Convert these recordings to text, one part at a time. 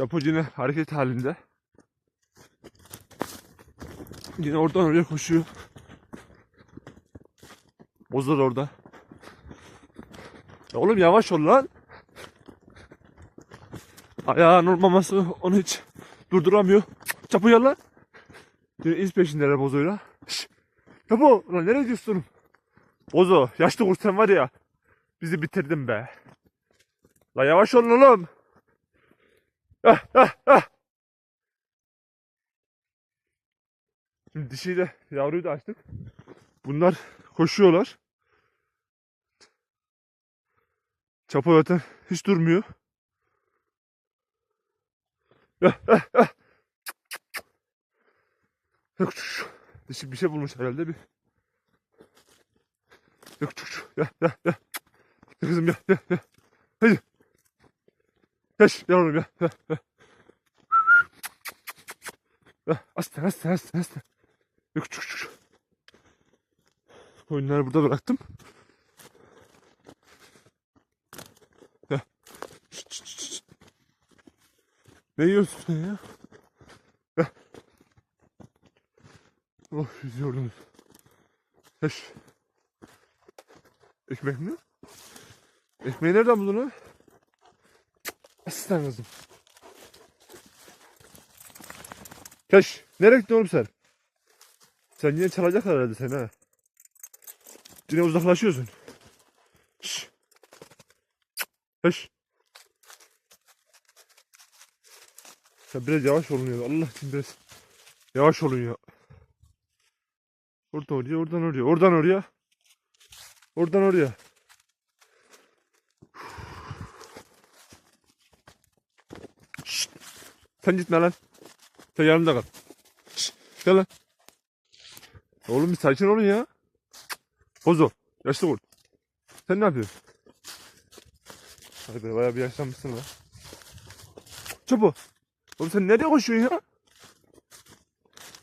Çapo yine hareket halinde. Yine oradan oraya koşuyor. Bozlar orada. Ya oğlum yavaş ol lan. Ayağın olmaması onu hiç durduramıyor. Gel lan. Yine iz peşindeler Bozo'yla. Şşş. Çapo lan nereye gidiyorsun? Bozo yaşlı kurt sen var ya. Bizi bitirdin be. La yavaş olun oğlum. Ah. Şimdi dişiyle yavruyu da açtık. Bunlar koşuyorlar. Çapo zaten hiç durmuyor. Ah, ah, ah. Dişi bir şey bulmuş herhalde bir. Yok, ya, ya, ya. Ya kızım ya, ya, ya. Hadi. Ya, ya, ya. Ya, Aslan, aslan, aslan, aslan. Yok, şu- şu. Oyunları burada bıraktım. Ne yiyorsun sen ya? Oh, yüzüyordunuz. Yaş. Ekmek mi? Ekmeği nereden buldun ha? Aslan kızım. Keş. Nereye gittin oğlum sen? Sen yine çalacak herhalde sen ha. Yine uzaklaşıyorsun. Şşş. Keş. Sen biraz yavaş olun ya. Allah için biraz yavaş olun ya. Oradan oraya, oradan oraya, oradan oraya. Oradan oraya. Sen gitme lan. Sen yanımda kal. Şşt. Gel lan. Oğlum bir sakin olun ya. Bozo. Yaşlı kurt. Sen ne yapıyorsun? Hadi be bayağı bir yaşlanmışsın lan. Çabuk. Oğlum sen nereye koşuyorsun ya?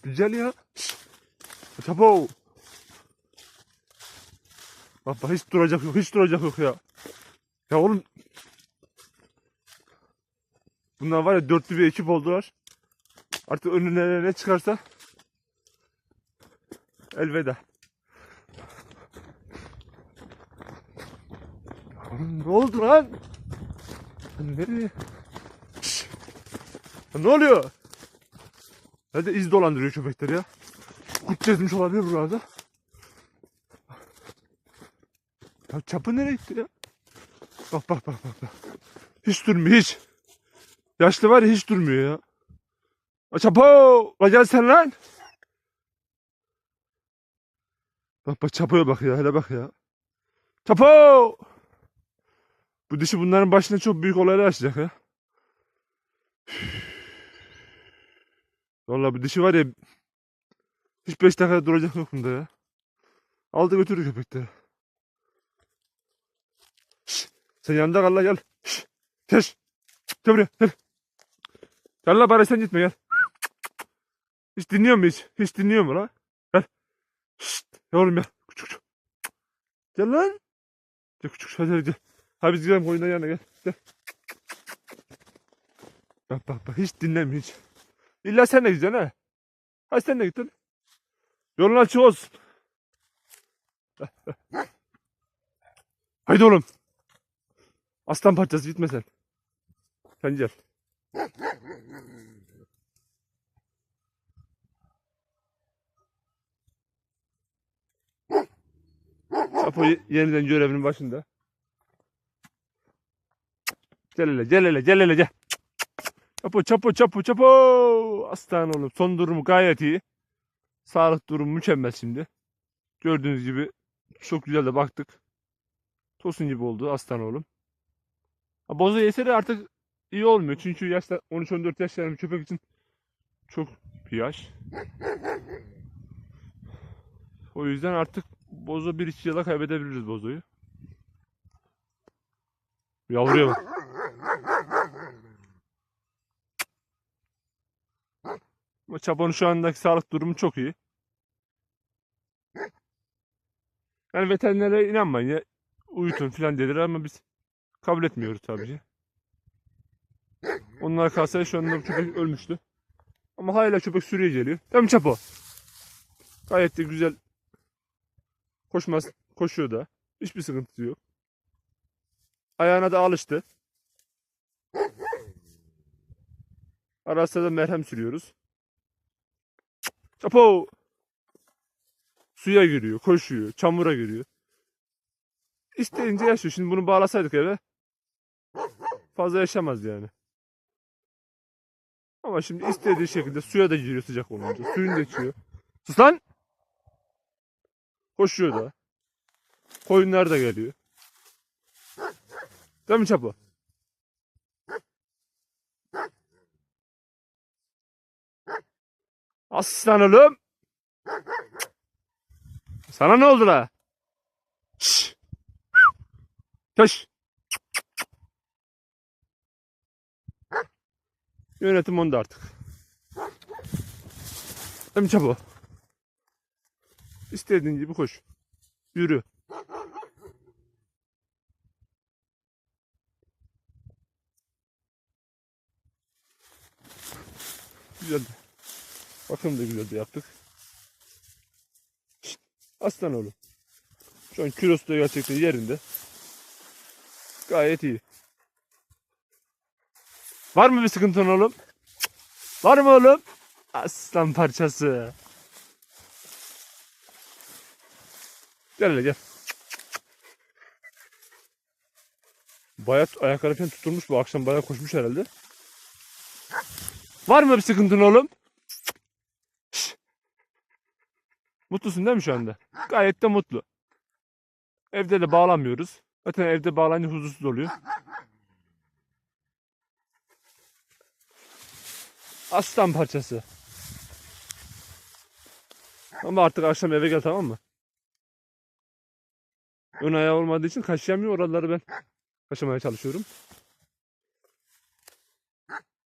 Güzel ya. Çabuk. Bak hiç duracak yok, hiç duracak yok ya. Ya oğlum. Bunlar var ya dörtlü bir ekip oldular. Artık önüne ne çıkarsa elveda. Ne oldu lan? Nereye? Ne oluyor? Hadi iz dolandırıyor köpekler ya. Kurt gezmiş olabilir burada. Ya çapı nereye gitti ya? Bak bak bak. bak. Hiç durmuyor hiç. Yaşlı var ya hiç durmuyor ya. Ya Çapo! La gel sen lan. Bak bak Çapo'ya bak ya hele bak ya. Çapo! Bu dişi bunların başına çok büyük olaylar açacak ya. Vallahi bu dişi var ya hiç 5 dakika duracak yok bunda ya. Aldı götürdü köpekleri. Sen yanında kal la gel. Şşş, Geç. Gel buraya gel. Gel la bari sen gitme gel. Hiç dinliyor mu hiç? Hiç dinliyor mu la? Gel. Şşt. Yavrum gel. Küçük küçük. Gel lan. Gel küçük hadi gel. Hadi biz gidelim koyundan yanına gel. Gel. Bak bak bak hiç dinlemiyor hiç. İlla sen de gideceksin ha. Hadi sen de gittin. Yolun açık olsun. Haydi oğlum. Aslan parçası gitme sen. Sen gel. Apo ye- yeniden görevinin başında. Gel hele gel hele gel hele gel. Çapo çapo çapo çapo. Aslan oğlum son durumu gayet iyi. Sağlık durumu mükemmel şimdi. Gördüğünüz gibi çok güzel de baktık. Tosun gibi oldu aslan oğlum. Boza yese de artık iyi olmuyor. Çünkü yaşta 13-14 yaşlarında bir köpek için çok bir yaş. O yüzden artık bozo bir iki yıla kaybedebiliriz bozoyu. Yavruya bak. Ama Çapo'nun şu andaki sağlık durumu çok iyi. Yani veterinere inanmayın ya. Uyutun falan dediler ama biz kabul etmiyoruz tabii ki. Onlar kalsaydı şu anda köpek ölmüştü. Ama hala köpek sürüye geliyor. Değil mi Çapo? Gayet de güzel koşmaz, koşuyor da. Hiçbir sıkıntısı yok. Ayağına da alıştı. Ara sıra da merhem sürüyoruz. Çapo! Suya giriyor, koşuyor, çamura giriyor. İsteyince yaşıyor. Şimdi bunu bağlasaydık eve fazla yaşamaz yani. Ama şimdi istediği şekilde suya da giriyor sıcak olunca. Suyunu da içiyor. Sus lan! Koşuyor da. Koyunlar da geliyor. Değil mi Çapo? Aslan oğlum. Sana ne oldu la? Şşş. Taş. Yönetim onda artık. Mi Çapo? İstediğin gibi koş. Yürü. Güzeldi. Bakım da güzeldi yaptık. Şşt, aslan oğlum. Şu an kilosu da gerçekten yerinde. Gayet iyi. Var mı bir sıkıntın oğlum? Var mı oğlum? Aslan parçası. Gel hele gel. Bayat ayakları falan tutulmuş bu akşam bayağı koşmuş herhalde. Var mı bir sıkıntın oğlum? Mutlusun değil mi şu anda? Gayet de mutlu. Evde de bağlamıyoruz. Zaten evde bağlanınca huzursuz oluyor. Aslan parçası. Ama artık akşam eve gel tamam mı? Ön ayağı olmadığı için kaşıyamıyor oraları ben kaşımaya çalışıyorum.